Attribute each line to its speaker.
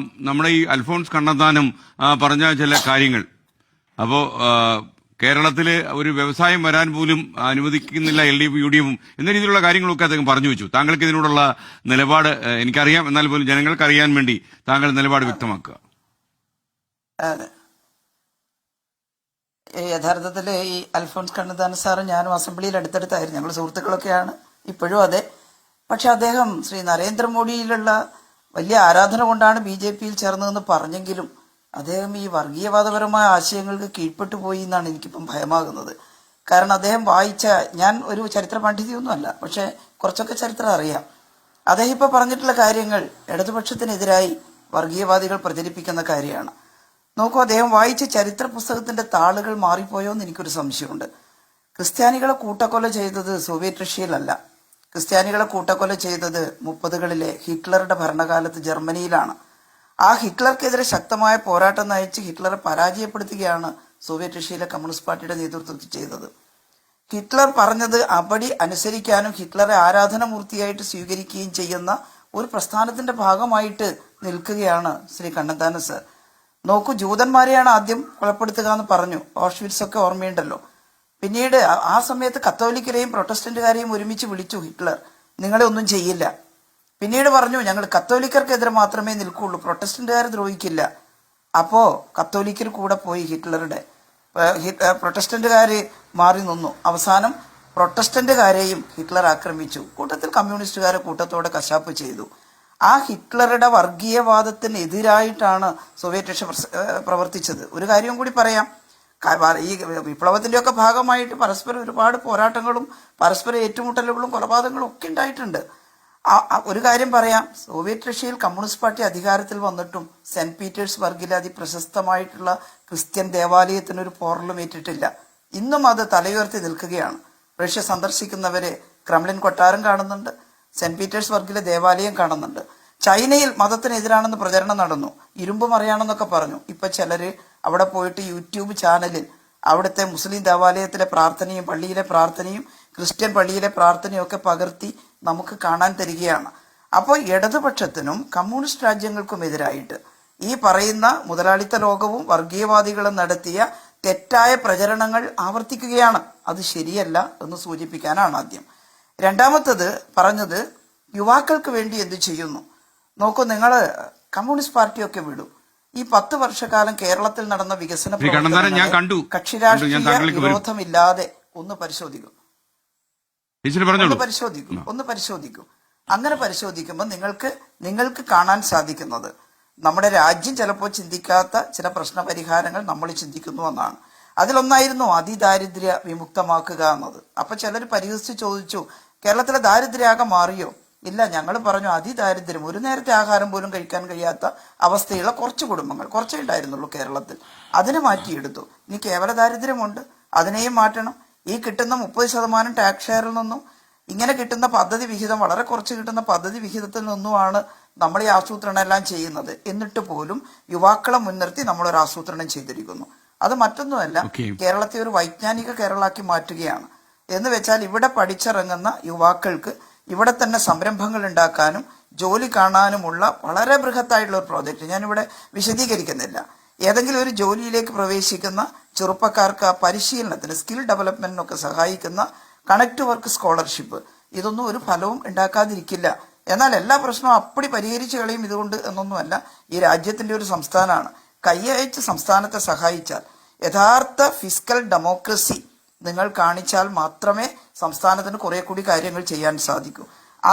Speaker 1: നമ്മുടെ ഈ അൽഫോൺസ് കണ്ണന്താനം പറഞ്ഞ ചില കാര്യങ്ങൾ. അപ്പോ കേരളത്തിൽ ഒരു വ്യവസായം വരാൻ പോലും അനുവദിക്കുന്നില്ല L D F U D എഫും എന്ന രീതിയിലുള്ള കാര്യങ്ങളൊക്കെ അദ്ദേഹം പറഞ്ഞു വെച്ചു. താങ്കൾക്ക് ഇതിനോടുള്ള നിലപാട് എനിക്കറിയാം. എന്നാൽ പോലും ജനങ്ങൾക്ക് അറിയാൻ വേണ്ടി താങ്കൾ നിലപാട് വ്യക്തമാക്കുക.
Speaker 2: യഥാർത്ഥത്തിൽ ഈ അൽഫോൺസ് കണ്ണുദാന സാറ് ഞാനും അസംബ്ലിയിൽ അടുത്തടുത്തായിരുന്നു ഞങ്ങൾ സുഹൃത്തുക്കളൊക്കെയാണ്. ഇപ്പോഴും അതെ. പക്ഷെ അദ്ദേഹം ശ്രീ നരേന്ദ്രമോദിയിലുള്ള വലിയ ആരാധന കൊണ്ടാണ് ബി ജെ പിയിൽ ചേർന്നതെന്ന് പറഞ്ഞെങ്കിലും അദ്ദേഹം ഈ വർഗീയവാദപരമായ ആശയങ്ങൾക്ക് കീഴ്പ്പെട്ടു പോയി എന്നാണ് എനിക്കിപ്പം ഭയമാകുന്നത്. കാരണം അദ്ദേഹം വായിച്ച ഞാൻ ഒരു ചരിത്ര പണ്ഡിതിയൊന്നുമല്ല പക്ഷെ കുറച്ചൊക്കെ ചരിത്രം അറിയാം. അദ്ദേഹം ഇപ്പോൾ പറഞ്ഞിട്ടുള്ള കാര്യങ്ങൾ ഇടതുപക്ഷത്തിനെതിരായി വർഗീയവാദികൾ പ്രചരിപ്പിക്കുന്ന കാര്യമാണ്. നോക്കൂ അദ്ദേഹം വായിച്ച ചരിത്ര പുസ്തകത്തിന്റെ താളുകൾ മാറിപ്പോയോ എന്ന് എനിക്കൊരു സംശയമുണ്ട്. ക്രിസ്ത്യാനികളെ കൂട്ടക്കൊല ചെയ്തത് സോവിയറ്റ് റഷ്യയിലല്ല. ക്രിസ്ത്യാനികളെ കൂട്ടക്കൊല ചെയ്തത് മുപ്പതുകളിലെ ഹിറ്റ്ലറുടെ ഭരണകാലത്ത് ജർമ്മനിയിലാണ്. ആ ഹിറ്റ്ലർക്കെതിരെ ശക്തമായ പോരാട്ടം നയിച്ച് ഹിറ്റ്ലറെ പരാജയപ്പെടുത്തുകയാണ് സോവിയറ്റ് റഷ്യയിലെ കമ്മ്യൂണിസ്റ്റ് പാർട്ടിയുടെ നേതൃത്വത്തിൽ ചെയ്തത്. ഹിറ്റ്ലർ പറഞ്ഞത് അപടി അനുസരിക്കാനും ഹിറ്റ്ലറെ ആരാധനമൂർത്തിയായിട്ട് സ്വീകരിക്കുകയും ചെയ്യുന്ന ഒരു പ്രസ്ഥാനത്തിന്റെ ഭാഗമായിട്ട് നിൽക്കുകയാണ് ശ്രീ കണ്ണന്താനസ് നോക്കൂ ജൂതന്മാരെയാണ് ആദ്യം കൊലപ്പെടുത്തുക എന്ന് പറഞ്ഞു. ഓഷ്വിറ്റ്സ് ഒക്കെ ഓർമ്മയുണ്ടല്ലോ. പിന്നീട് ആ- സമയത്ത് കത്തോലിക്കരെയും പ്രൊട്ടസ്റ്റന്റുകാരെയും ഒരുമിച്ച് വിളിച്ചു ഹിറ്റ്ലർ നിങ്ങളെ ഒന്നും ചെയ്യില്ല. പിന്നീട് പറഞ്ഞു ഞങ്ങൾ കത്തോലിക്കർക്കെതിരെ മാത്രമേ നിൽക്കുള്ളൂ പ്രൊട്ടസ്റ്റന്റുകാരെ ദ്രോഹിക്കില്ല. അപ്പോ കത്തോലിക്കർ കൂടെ പോയി ഹിറ്റ്ലറുടെ പ്രൊട്ടസ്റ്റന്റുകാർ മാറി നിന്നു. അവസാനം പ്രൊട്ടസ്റ്റന്റുകാരെയും ഹിറ്റ്ലർ ആക്രമിച്ചു. കൂട്ടത്തിൽ കമ്മ്യൂണിസ്റ്റുകാരെ കൂട്ടത്തോടെ കശാപ്പ് ചെയ്തു. ആ ഹിറ്റ്ലറുടെ വർഗീയവാദത്തിനെതിരായിട്ടാണ് സോവിയറ്റ് റഷ്യ പ്രവർത്തിച്ചത്. ഒരു കാര്യം കൂടി പറയാം. ഈ വിപ്ലവത്തിന്റെയൊക്കെ ഭാഗമായിട്ട് പരസ്പരം ഒരുപാട് പോരാട്ടങ്ങളും പരസ്പര ഏറ്റുമുട്ടലുകളും കൊലപാതകങ്ങളും ഒക്കെ ഉണ്ടായിട്ടുണ്ട്. ഒരു കാര്യം പറയാം. സോവിയറ്റ് റഷ്യയിൽ കമ്മ്യൂണിസ്റ്റ് പാർട്ടി അധികാരത്തിൽ വന്നിട്ടും സെന്റ് പീറ്റേഴ്സ് ബർഗിലെ അതിപ്രശസ്തമായിട്ടുള്ള ക്രിസ്ത്യൻ ദേവാലയത്തിന് ഒരു പോറലും ഏറ്റിട്ടില്ല. ഇന്നും അത് തലയുയർത്തി നിൽക്കുകയാണ്. റഷ്യ സന്ദർശിക്കുന്നവരെ ക്രംലിൻ കൊട്ടാരം കാണുന്നുണ്ട് സെന്റ് പീറ്റേഴ്സ് ബർഗിലെ ദേവാലയം കാണുന്നുണ്ട്. ചൈനയിൽ മതത്തിനെതിരാണെന്ന് പ്രചരണം നടന്നു. ഇരുമ്പ് മറിയാണെന്നൊക്കെ പറഞ്ഞു. ഇപ്പൊ ചിലര് അവിടെ പോയിട്ട് യൂട്യൂബ് ചാനലിൽ അവിടുത്തെ മുസ്ലിം ദേവാലയത്തിലെ പ്രാർത്ഥനയും പള്ളിയിലെ പ്രാർത്ഥനയും ക്രിസ്ത്യൻ പള്ളിയിലെ പ്രാർത്ഥനയും ഒക്കെ പകർത്തി നമുക്ക് കാണാൻ തരികയാണ്. അപ്പോൾ ഇടതുപക്ഷത്തിനും കമ്മ്യൂണിസ്റ്റ് രാജ്യങ്ങൾക്കും എതിരായിട്ട് ഈ പറയുന്ന മുതലാളിത്ത ലോകവും വർഗീയവാദികളും നടത്തിയ തെറ്റായ പ്രചരണങ്ങൾ ആവർത്തിക്കുകയാണ്. അത് ശരിയല്ല എന്ന് സൂചിപ്പിക്കാനാണ് ആദ്യം. രണ്ടാമത്തത് പറഞ്ഞത് യുവാക്കൾക്ക് വേണ്ടി എന്ത് ചെയ്യുന്നു? നോക്കൂ നിങ്ങൾ കമ്മ്യൂണിസ്റ്റ് പാർട്ടിയൊക്കെ വിടും. ഈ പത്ത് വർഷക്കാലം കേരളത്തിൽ നടന്ന വികസന
Speaker 1: ശ്രീ ഞാൻ കണ്ടു. ഞാൻ
Speaker 2: രാഷ്ട്രീയ വിരോധമില്ലാതെ ഒന്ന് പരിശോധിക്കും. ഒന്ന് പരിശോധിക്കും. ഒന്ന് പരിശോധിക്കും. അങ്ങനെ പരിശോധിക്കുമ്പോൾ നിങ്ങൾക്ക് നിങ്ങൾക്ക് കാണാൻ സാധിക്കുന്നത് നമ്മുടെ രാജ്യം ചിലപ്പോൾ ചിന്തിക്കാത്ത ചില പ്രശ്ന പരിഹാരങ്ങൾ നമ്മൾ ചിന്തിക്കുന്നു എന്നാണ്. അതിലൊന്നായിരുന്നു അതിദാരിദ്ര്യ വിമുക്തമാക്കുക എന്നത്. അപ്പൊ ചിലർ പരിഹസിച്ച് ചോദിച്ചു കേരളത്തിലെ ദാരിദ്ര്യാകെ മാറിയോ? ഇല്ല ഞങ്ങൾ പറഞ്ഞു അതിദാരിദ്ര്യം. ഒരു നേരത്തെ ആഹാരം പോലും കഴിക്കാൻ കഴിയാത്ത അവസ്ഥയുള്ള കുറച്ച് കുടുംബങ്ങൾ കുറച്ചേ ഉണ്ടായിരുന്നുള്ളൂ കേരളത്തിൽ. അതിനെ മാറ്റിയെടുത്തു. ഇനി കേവല ദാരിദ്ര്യമുണ്ട്. അതിനെയും മാറ്റണം. ഈ കിട്ടുന്ന മുപ്പത് ശതമാനം ടാക്സ് ഷെയറിൽ നിന്നും ഇങ്ങനെ കിട്ടുന്ന പദ്ധതി വിഹിതം വളരെ കുറച്ച് കിട്ടുന്ന പദ്ധതി വിഹിതത്തിൽ നിന്നുമാണ് നമ്മൾ ഈ ആസൂത്രണം എല്ലാം ചെയ്യുന്നത്. എന്നിട്ട് പോലും യുവാക്കളെ മുൻനിർത്തി നമ്മൾ ഒരു ആസൂത്രണം ചെയ്തിരിക്കുന്നു. അത് മറ്റൊന്നുമല്ല കേരളത്തെ ഒരു വൈജ്ഞാനിക കേരളമാക്കി മാറ്റുകയാണ്. എന്ന് വെച്ചാൽ ഇവിടെ പഠിച്ചിറങ്ങുന്ന യുവാക്കൾക്ക് ഇവിടെ തന്നെ സംരംഭങ്ങൾ ഉണ്ടാക്കാനും ജോലി കാണാനുമുള്ള വളരെ ബൃഹത്തായിട്ടുള്ള ഒരു പ്രോജക്റ്റ് ഞാനിവിടെ വിശദീകരിക്കുന്നില്ല. ഏതെങ്കിലും ഒരു ജോലിയിലേക്ക് പ്രവേശിക്കുന്ന ചെറുപ്പക്കാർക്ക് പരിശീലനത്തിന് സ്കിൽ ഡെവലപ്മെന്റിനൊക്കെ സഹായിക്കുന്ന കണക്ട് വർക്ക് സ്കോളർഷിപ്പ് ഇതൊന്നും ഒരു ഫലവും ഉണ്ടാക്കാതിരിക്കില്ല. എന്നാൽ എല്ലാ പ്രശ്നവും അപ്പടി പരിഹരിച്ചു കളയും ഇതുകൊണ്ട് എന്നൊന്നുമല്ല. ഈ രാജ്യത്തിന്റെ ഒരു സംസ്ഥാനമാണ്. കൈയയച്ച് സംസ്ഥാനത്തെ സഹായിച്ചാൽ യഥാർത്ഥ ഫിസിക്കൽ ഡെമോക്രസി നിങ്ങൾ കാണിച്ചാൽ മാത്രമേ സംസ്ഥാനത്തിന് കുറെ കൂടി കാര്യങ്ങൾ ചെയ്യാൻ സാധിക്കൂ.